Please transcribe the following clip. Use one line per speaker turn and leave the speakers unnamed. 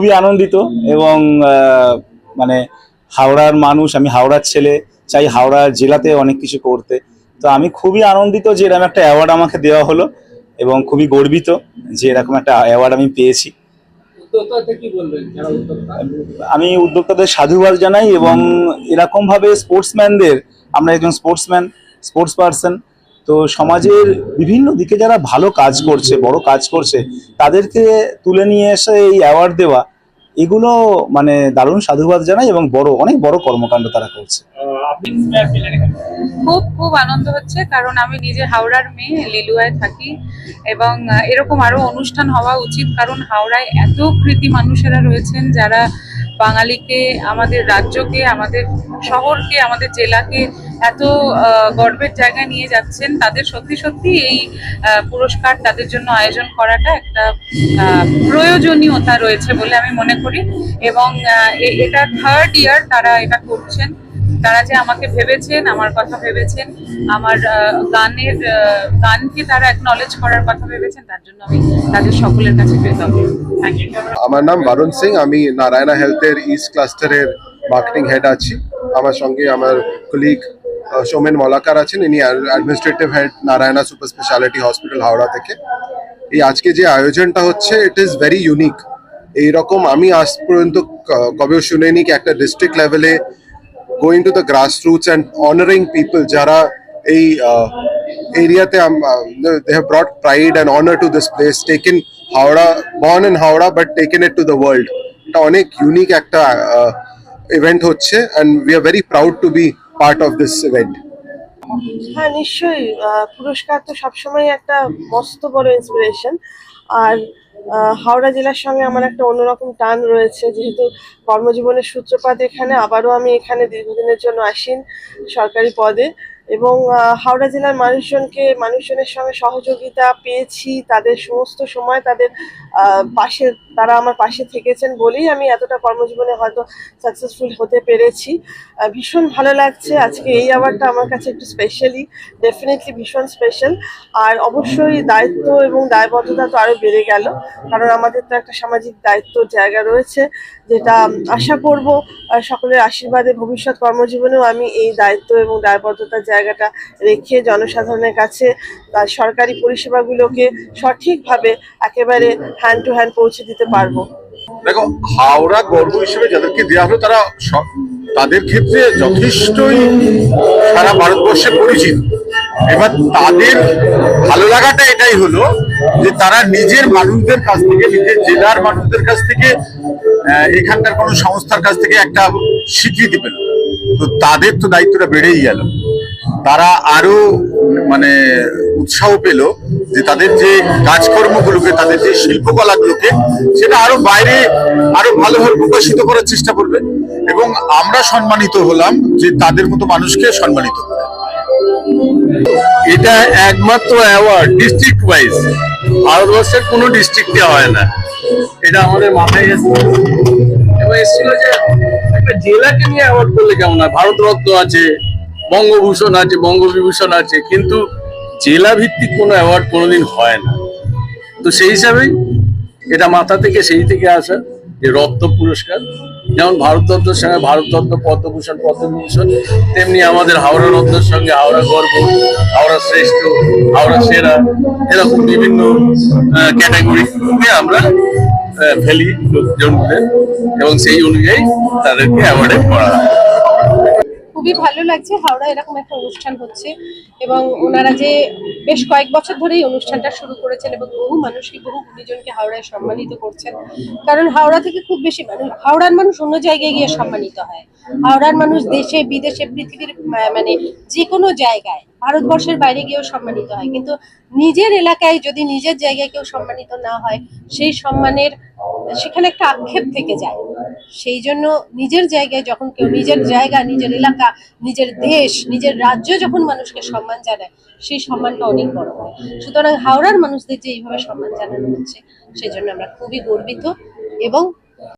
খুবই আনন্দিত এবং মানে হাওড়ার মানুষ আমি হাওড়ার ছেলে চাই হাওড়া জেলাতে অনেক কিছু করতে। তো আমি খুবই আনন্দিত যে এরকম একটা অ্যাওয়ার্ড আমাকে দেওয়া হলো এবং খুবই গর্বিত যে এরকম একটা অ্যাওয়ার্ড আমি পেয়েছি। আমি উদ্যোক্তাদের সাধুবাদ জানাই এবং এরকম ভাবে স্পোর্টসম্যানদের আমরা একজন স্পোর্টসম্যান স্পোর্টস পার্সন তো সমাজের বিভিন্ন দিকে যারা ভালো কাজ করছে বড় কাজ করছে তাদেরকে তুলে নিয়ে এসে এই অ্যাওয়ার্ড দেওয়া এগুলো মানে দারুণ সাধুবাদ জানাই এবং বড় অনেক বড় কর্মকাণ্ড তারা করছে।
খুব খুব আনন্দ হচ্ছে কারণ আমি নিজে হাওড়ার মেয়ে লিলুয়ায় থাকি এবং এরকম আরও অনুষ্ঠান হওয়া উচিত কারণ হাওড়ায় এত কৃতি মানুষেরা রয়েছেন যারা বাঙালিকে আমাদের রাজ্যকে আমাদের শহরকে আমাদের জেলাকে এত গর্বের জায়গায় নিয়ে যাচ্ছেন, তাদের সত্যি সত্যি এই পুরস্কার তাদের জন্য আয়োজন করাটা একটা প্রয়োজনীয়তা রয়েছে বলে আমি মনে করি। এবং এটা থার্ড ইয়ার তারা এটা করছেন। তারা যে আমাকে ভেবেছেন, আমার কথা ভেবেছেন, আমার গানের গানকে তারা একনলেজ করার কথা ভেবেছেন, তার জন্য আমি তাদের সকলের কাছে কৃতজ্ঞ।
আমার নাম বারুণ সিং, আমি নারায়ণা হেলথের ইস্ট ক্লাস্টারের মার্কেটিং হেড আছি। আমার সঙ্গে আমার কলিগ সৌমেন মলাকার আছেন। ইনি administrative head Narayana super speciality hospital Howrah থেকে। এই আজকে যে আয়োজনটা হচ্ছে ইট ইজ ভেরি ইউনিক এইরকম আমি আজ পর্যন্ত কবেও শুনিনি কি একটা ডিস্ট্রিক্ট লেভেলে going to the grass roots and honouring people যারা এই এরিয়াতে they have brought pride and honour to this place taken Howrah born in Howrah but taken it to the world এটা অনেক ইউনিক একটা ইভেন্ট হচ্ছে and we are very proud to be part of this event
হ্যাঁ নিশ্চয়ই পুরস্কার তো সবসময় একটা মস্ত বড় ইন্সপিরেশন আর হাওড়া জেলার সঙ্গে আমার একটা অন্যরকম টান রয়েছে, যেহেতু কর্মজীবনের সূত্রপাত এখানে, আবারও আমি এখানে দীর্ঘদিনের জন্য আসিন সরকারি পদে। এবং হাওড়া জেলার মানুষজনকে, মানুষজনের সঙ্গে সহযোগিতা পেয়েছি, তাদের সমস্ত সময় তাদের পাশে, তারা আমার পাশে থেকেছেন বলেই আমি এতটা কর্মজীবনে হয়তো সাকসেসফুল হতে পেরেছি। ভীষণ ভালো লাগছে। আজকে এই অ্যাওয়ার্ডটা আমার কাছে একটু স্পেশালি ডেফিনেটলি ভীষণ স্পেশাল আর অবশ্যই দায়িত্ব এবং দায়বদ্ধতা তো আরও বেড়ে গেল। কারণ আমাদের তো একটা সামাজিক দায়িত্বর জায়গা রয়েছে, যেটা আশা করব সকলের আশীর্বাদে ভবিষ্যৎ কর্মজীবনেও আমি এই দায়িত্ব এবং দায়বদ্ধতার জায়গাটা রেখে জনসাধারণের কাছে সরকারি পরিষেবাগুলোকে সঠিকভাবে একেবারে হ্যান্ড টু হ্যান্ড পৌঁছে দিতে পারব।
দেখো, হাওড়া গর্ব হিসেবে যাদেরকে দেওয়া হলো, তারা তাদের ক্ষেত্রে যথেষ্টই সারা ভারতবর্ষে পরিচিত। এবার তাদের ভালো লাগাটা এটাই হলো যে তারা নিজের মানুষদের কাছ থেকে, নিজের জেলার মানুষদের কাছ থেকে এখানকার কোনো সংস্থার কাছ থেকে একটা স্বীকৃতি পেল। তো তাদের তো দায়িত্বটা বেড়েই গেল। তারা আরও মানে উৎসাহ পেল যে তাদের যে কাজকর্মগুলোকে, তাদের যে শিল্পকলাগুলোকে, সেটা আরও বাইরে, আরও ভালোভাবে প্রকাশিত করার চেষ্টা করবে এবং আমরা সম্মানিত হলাম যে তাদের মতো মানুষকে সম্মানিত
এটা একমাত্র অ্যাওয়ার্ড ডিস্ট্রিক্ট ওয়াইজ ভারতবর্ষের কোনো ডিস্ট্রিক্টে হয় না। এটা আমাদের মাথায় এসেছিল এবং এসেছিল যে একটা জেলাকে নিয়ে অ্যাওয়ার্ড করলে কেমন হয়? ভারতরত্ন আছে, বঙ্গভূষণ আছে, বঙ্গবিভূষণ আছে, কিন্তু জেলা ভিত্তিক কোনো অ্যাওয়ার্ড কোনোদিন হয় না। তো সেই হিসাবেই এটা মাথা থেকে সেই থেকে আসা যে রত্ন পুরস্কার। যেমন ভারতরত্নের সঙ্গে ভারতরত্ন, পদ্মভূষণ পদ্মভূষণ, তেমনি আমাদের হাওড়া রত্নের সঙ্গে হাওড়া গর্ব, হাওড়া শ্রেষ্ঠ, হাওড়া সেরা, এরকম বিভিন্ন ক্যাটাগরি আমরা ফেলি লোকজনদের এবং সেই অনুযায়ী তাদেরকে অ্যাওয়ার্ডে করা হয়।
খুবই ভালো লাগছে হাওড়া এরকম একটা অনুষ্ঠান হচ্ছে এবং ওনারা যে বেশ কয়েক বছর ধরেই অনুষ্ঠানটা শুরু করেছেন এবং বহু মানুষকে, বহু গুণীজনকে হাওড়ায় সম্মানিত করছেন। কারণ হাওড়া থেকে খুব বেশি মানুষ, হাওড়ার মানুষ অন্য জায়গায় গিয়ে সম্মানিত হয়। হাওড়ার মানুষ দেশে, বিদেশে, পৃথিবীর মানে যে কোনো জায়গায়, ভারতবর্ষের বাইরে গিয়েও সম্মানিত হয়। কিন্তু নিজের এলাকায় যদি নিজের জায়গায় কেউ সম্মানিত না হয়, সেই সম্মানের, সেখানে একটা আক্ষেপ থেকে যায়। সেই জন্য নিজের জায়গায় যখন কেউ নিজের জায়গা, নিজের এলাকা, নিজের দেশ, নিজের রাজ্য যখন মানুষকে সম্মান জানায়, সেই সম্মানটা অনেক বড় হয়। সুতরাং হাওড়ার মানুষদের যে এইভাবে সম্মান জানানো হচ্ছে, সেই জন্য আমরা খুবই গর্বিত এবং